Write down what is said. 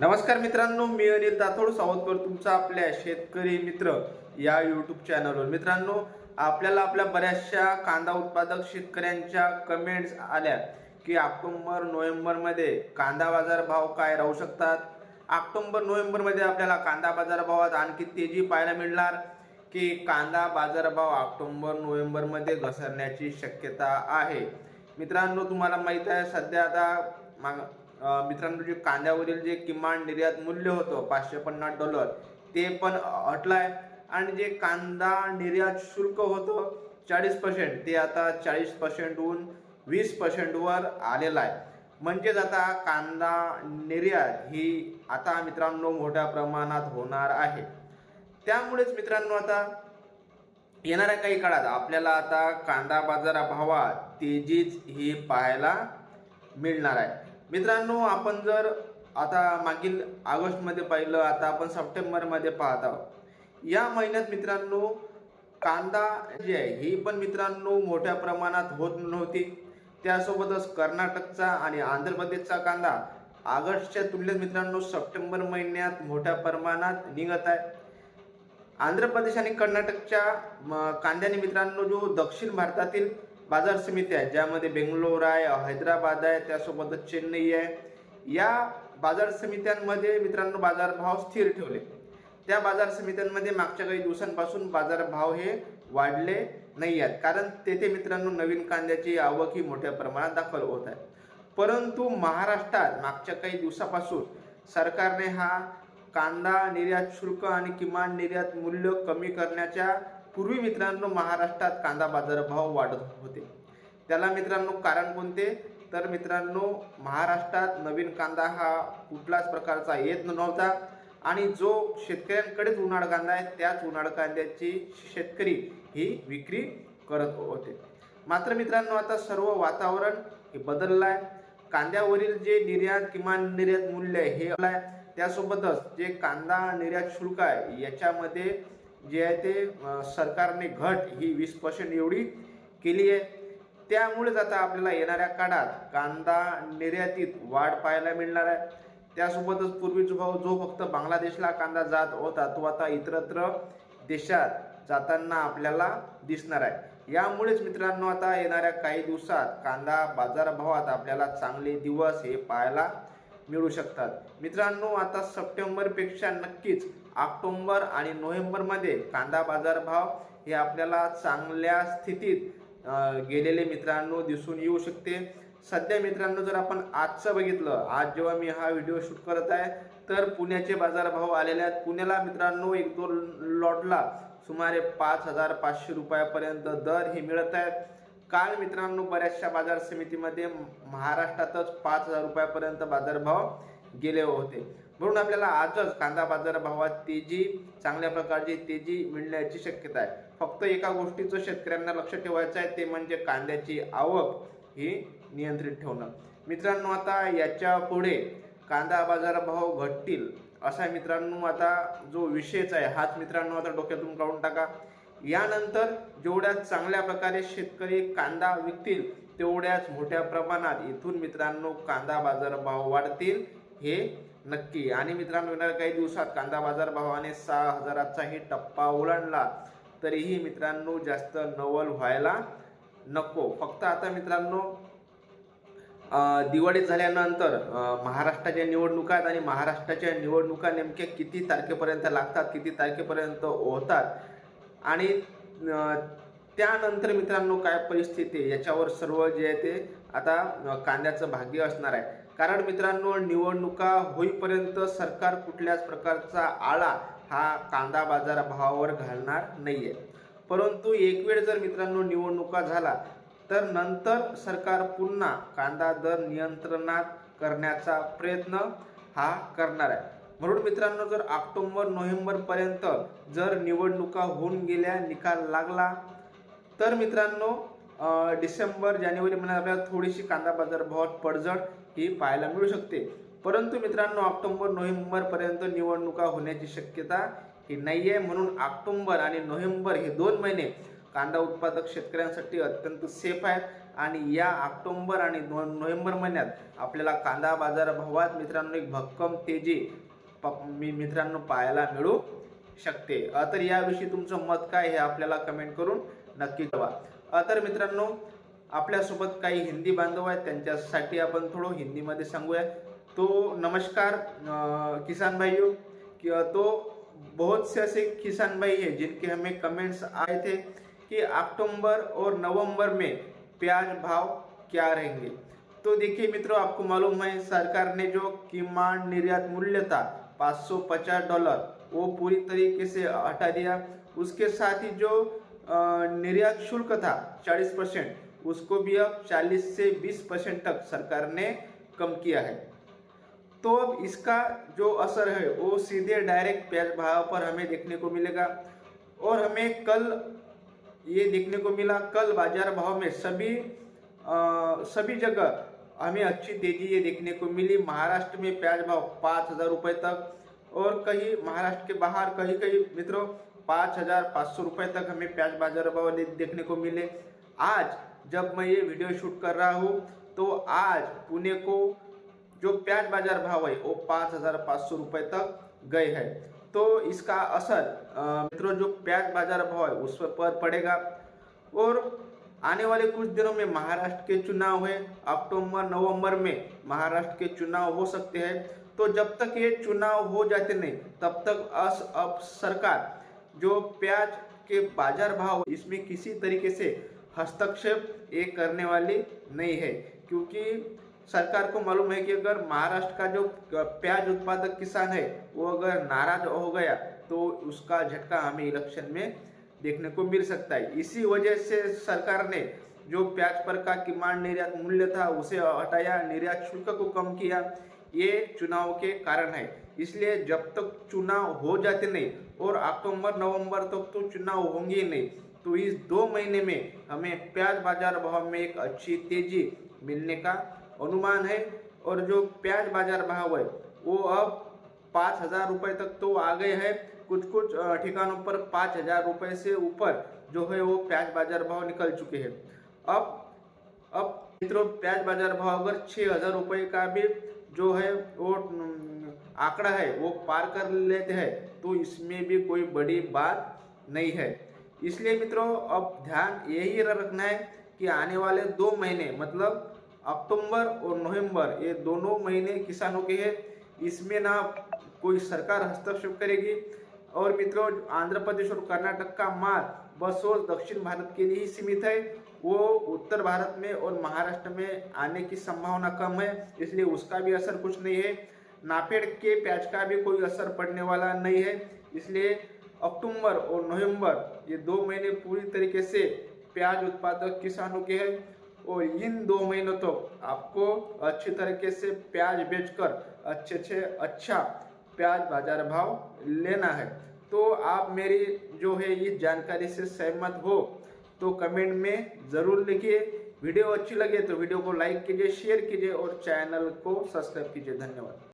नमस्कार मित्रांनो मी अनिल दाथोड सावधकर तुमचा आपल्या शेतकरी मित्र या यूट्यूब चॅनलवर मित्रांनो आपल्याला आपल्या बऱ्याचशा कांदा उत्पादक शेतकऱ्यांच्या कमेंट्स आल्या की ऑक्टोंबर नोव्हेंबरमध्ये कांदा बाजार भाव काय राहू शकतात? ऑक्टोंबर नोव्हेंबरमध्ये आपल्याला कांदा बाजारभावात आणखी तेजी पाहायला मिळणार की कांदा बाजारभाव ऑक्टोंबर नोव्हेंबरमध्ये घसरण्याची शक्यता आहे. मित्रांनो तुम्हाला माहीत आहे सध्या आता माग मित्रांनो जे कांद्यावरील जे किमान निर्यात मूल्य होतं पाचशे पन्नास डॉलर ते पण हटलाय. आणि जे कांदा निर्यात शुल्क होतं चाळीस पर्सेंट ते आता चाळीस पर्सेंटहून वीस पर्सेंटवर आलेलं आहे. म्हणजेच आता कांदा निर्यात ही आता मित्रांनो मोठ्या प्रमाणात होणार आहे. त्यामुळेच मित्रांनो आता येणाऱ्या काही काळात आपल्याला आता कांदा बाजारा भावात तेजीच ही पाहायला मिळणार आहे. मित्रांनो आपण जर आता मागील ऑगस्टमध्ये पाहिलं आता आपण सप्टेंबरमध्ये पाहत आहोत. या महिन्यात मित्रांनो कांदा जी आहे ही पण मित्रांनो मोठ्या प्रमाणात होत नव्हती. त्यासोबतच कर्नाटकचा आणि आंध्र प्रदेशचा कांदा ऑगस्टच्या तुलनेत मित्रांनो सप्टेंबर महिन्यात मोठ्या प्रमाणात निघत आहे. आंध्र प्रदेश आणि कर्नाटकच्या म, कांद्याने मित्रांनो जो दक्षिण भारतातील बाजार समिती आहे ज्यामध्ये बेंगलोर आहे हैदराबाद आहे त्यासोबतच चेन्नई आहे. या बाजार समित्यांमध्ये मित्रांनो बाजारभाव स्थिर ठेवले. त्या बाजार समित्यांमध्ये मागच्या काही दिवसांपासून बाजारभाव हे वाढले नाही आहेत. कारण तेथे मित्रांनो नवीन कांद्याची आवक ही मोठ्या प्रमाणात दाखल होत आहे. परंतु महाराष्ट्रात मागच्या काही दिवसापासून सरकारने हा कांदा निर्यात शुल्क आणि किमान निर्यात मूल्य कमी करण्याच्या पूर्वी मित्रांनो महाराष्ट्रात कांदा बाजारभाव वाढत होते. त्याला मित्रांनो कारण कोणते? तर मित्रांनो महाराष्ट्रात नवीन कांदा हा कुठलाच प्रकारचा येत नव्हता आणि जो शेतकऱ्यांकडेच उन्हाळ कांदा आहे त्याच उन्हाळ कांद्याची शेतकरी ही विक्री करत होते. मात्र मित्रांनो आता सर्व वातावरण हे बदललं आहे कांद्यावरील जे निर्यात किमान निर्यात मूल्य आहे हे आहे त्यासोबतच जे कांदा निर्यात शुल्क आहे याच्यामध्ये जे आहे ते सरकारने घट ही वीस पर्सेंट एवढी केली आहे. त्यामुळेच आता आपल्याला येणाऱ्या काळात कांदा निर्यातीत वाढ पाहायला मिळणार आहे. त्यासोबतच पूर्वीच भाव जो फक्त बांगलादेशला कांदा जात होता तो आता इतरत्र देशात जाताना आपल्याला दिसणार आहे. यामुळेच मित्रांनो आता येणाऱ्या काही दिवसात कांदा बाजारभावात आपल्याला चांगले दिवस हे पाहायला मिळू शकतात. मित्रांनो आता सप्टेंबरपेक्षा नक्कीच ऑक्टोंबर आणि नोव्हेंबरमध्ये कांदा बाजारभाव हे आपल्याला चांगल्या स्थितीत गेलेले मित्रांनो दिसून येऊ शकते. सध्या मित्रांनो जर आपण आजचं बघितलं आज जेव्हा मी हा व्हिडिओ शूट करत आहे तर पुण्याचे बाजारभाव आलेले आहेत. पुण्याला मित्रांनो एक दोन लॉटला सुमारे पाच हजार पाचशे रुपयापर्यंत दर हे मिळत आहेत. काल मित्रांनो बऱ्याचशा बाजार समितीमध्ये महाराष्ट्रातच पाच हजार रुपयापर्यंत बाजारभाव गेले होते. म्हणून आपल्याला आजच कांदा बाजार भावात तेजी चांगल्या प्रकारची तेजी मिळण्याची शक्यता आहे. फक्त एका गोष्टीचं शेतकऱ्यांना लक्ष ठेवायचं आहे ते म्हणजे कांद्याची आवक ही नियंत्रित ठेवणं. मित्रांनो आता याच्यापुढे कांदा बाजारभाव घटतील असा मित्रांनो आता जो विषयच आहे हाच मित्रांनो आता डोक्यातून काढून टाका. यानंतर जेवढ्या चांगल्या प्रकारे शेतकरी कांदा विकतील तेवढ्याच मोठ्या प्रमाणात इथून मित्रांनो कांदा बाजारभाव वाढतील हे नक्की. आणि मित्रांनो येणाऱ्या काही दिवसात कांदा बाजार भावाने सहा हजाराचाही टप्पा ओलांडला. तरीही मित्रांनो जास्त नवल व्हायला नको. फक्त आता मित्रांनो दिवाळी झाल्यानंतर महाराष्ट्राच्या निवडणुका आहेत आणि महाराष्ट्राच्या निवडणुका नेमक्या किती तारखेपर्यंत लागतात किती तारखेपर्यंत होतात? आणि त्यानंतर मित्रांनो काय परिस्थिती याच्यावर सर्व जे आहे ते आता कांद्याचं भाग्य असणार आहे. कारण मित्रांनो निवडणुका होईपर्यंत सरकार कुठल्याच प्रकारचा आळा हा कांदा बाजार भावावर घालणार आहे परंतु एक वेळ जर मित्रांनो निवडणुका झाला तर नंतर सरकार पुन्हा कांदा दर नियंत्रणात करण्याचा प्रयत्न हा करणार आहे. म्हणून मित्रांनो जर ऑक्टोबर नोव्हेंबरपर्यंत जर निवडणुका होऊन गेल्या निकाल लागला तर मित्रांनो डिसेंबर जानेवारी महिन्यात आपल्याला थोडीशी कांदा बाजार भावात पडझड ही पाहायला मिळू शकते. परंतु मित्रांनो ऑक्टोबर नोव्हेंबरपर्यंत निवडणुका होण्याची शक्यता ही नाही आहे म्हणून ऑक्टोंबर आणि नोव्हेंबर हे दोन महिने कांदा उत्पादक शेतकऱ्यांसाठी अत्यंत सेफ आहेत. आणि या ऑक्टोंबर आणि नो नोव्हेंबर महिन्यात आपल्याला कांदा बाजार भावात मित्रांनो एक भक्कम तेजी प- मी मित्रांनो पाहायला मिळू शकते. अ, तर याविषयी तुमचं मत काय हे आपल्याला कमेंट करून नक्की कळवा. तर मित्रांनो आपल्यासोबत काही हिंदी बांधव आहेत त्यांच्यासाठी आपण थोडं हिंदीमध्ये सांगूया. तो नमस्कार किसान भाइयों कि तो बहुत से ऐसे किसान भाई हैं जिनके हमें कमेंट्स आए थे कि अक्टूबर और नवंबर में प्याज भाव क्या रहेंगे। तो देखिए मित्रों आपको मालूम है सरकार ने जो किमान निर्यात मूल्य था 550 डॉलर वो पूरी तरीके से हटा दिया। उसके साथ ही जो निर्यात शुल्क था 40 परसेंट उसको भी अब 40 से 20 परसेंट तक सरकार ने कम किया है। तो अब इसका जो असर है वो सीधे डायरेक्ट प्याज भाव पर हमें देखने को मिलेगा। और हमें कल ये देखने को मिला कल बाज़ार भाव में सभी अ, सभी जगह हमें अच्छी तेज़ी ये देखने को मिली। महाराष्ट्र में प्याज भाव पाँच हज़ार रुपये तक और कहीं महाराष्ट्र के बाहर कहीं कहीं मित्रों पाँच हज़ार पाँच सौ रुपये तक हमें प्याज बाज़ार भाव देखने को मिले। आज जब मैं ये वीडियो शूट कर रहा हूँ तो आज पुणे को जो प्याज बाज़ार भाव है, वो पाँच हज़ार पाँच सौ रुपये तक गए हैं। तो इसका असर मित्रों, जो प्याज बाज़ार भाव है, उस पर पड़ेगा। और आने वाले कुछ दिनों में महाराष्ट्र के चुनाव है। अक्टूबर, नवंबर में महाराष्ट्र के चुनाव हो सकते हैं। तो जब तक ये चुनाव हो जाते नहीं, तब तक अस अब सरकार जो प्याज के बाज़ार भाव, इसमें किसी तरीके से हस्तक्षेप ये करने वाली नहीं है। क्योंकि सरकार को मालूम है कि अगर महाराष्ट्र का जो प्याज उत्पादक किसान है, वो अगर नाराज़ हो गया तो उसका झटका हमें इलेक्शन में देखने को मिल सकता है। इसी वजह से सरकार ने जो प्याज पर का किमान निर्यात मूल्य था, उसे हटाया, निर्यात शुल्क को कम किया, ये चुनाव के कारण है। इसलिए जब तक चुनाव हो जाते नहीं, और अक्टूबर, नवंबर तक तो चुनाव होंगे नहीं तो इस दो महीने में हमें प्याज बाज़ार भाव में एक अच्छी तेज़ी मिलने का अनुमान है। और जो प्याज बाज़ार भाव है, वो अब पाँच हज़ार रुपये तक तो आ गए हैं। कुछ कुछ ठिकानों पर पाँच हज़ार रुपये से ऊपर जो है वो प्याज बाज़ार भाव निकल चुके हैं। अब अब मित्रों, प्याज बाज़ार भाव अगर छः हज़ार रुपये का भी जो है वो आंकड़ा है, वो पार कर लेते हैं तो इसमें भी कोई बड़ी बात नहीं है। इसलिए मित्रों, अब ध्यान यही रखना है कि आने वाले दो महीने मतलब अक्टूबर और नवंबर, ये दोनों महीने किसानों के हैं। इसमें ना कोई सरकार हस्तक्षेप करेगी। और मित्रों, आंध्र प्रदेश और कर्नाटक का माल बस और दक्षिण भारत के लिए ही सीमित है। वो उत्तर भारत में और महाराष्ट्र में आने की संभावना कम है, इसलिए उसका भी असर कुछ नहीं है। नापेड़ के प्याज का भी कोई असर पड़ने वाला नहीं है, इसलिए अक्टूबर और नवंबर ये दो महीने पूरी तरीके से प्याज उत्पादक किसानों के हैं और इन दो महीनों तो आपको अच्छी तरीके से प्याज बेचकर अच्छे अच्छे अच्छा प्याज बाज़ार भाव लेना है। तो आप मेरी जो है इस जानकारी से सहमत हो तो कमेंट में ज़रूर लिखिए। वीडियो अच्छी लगे तो वीडियो को लाइक कीजिए शेयर कीजिए और चैनल को सब्सक्राइब कीजिए। धन्यवाद।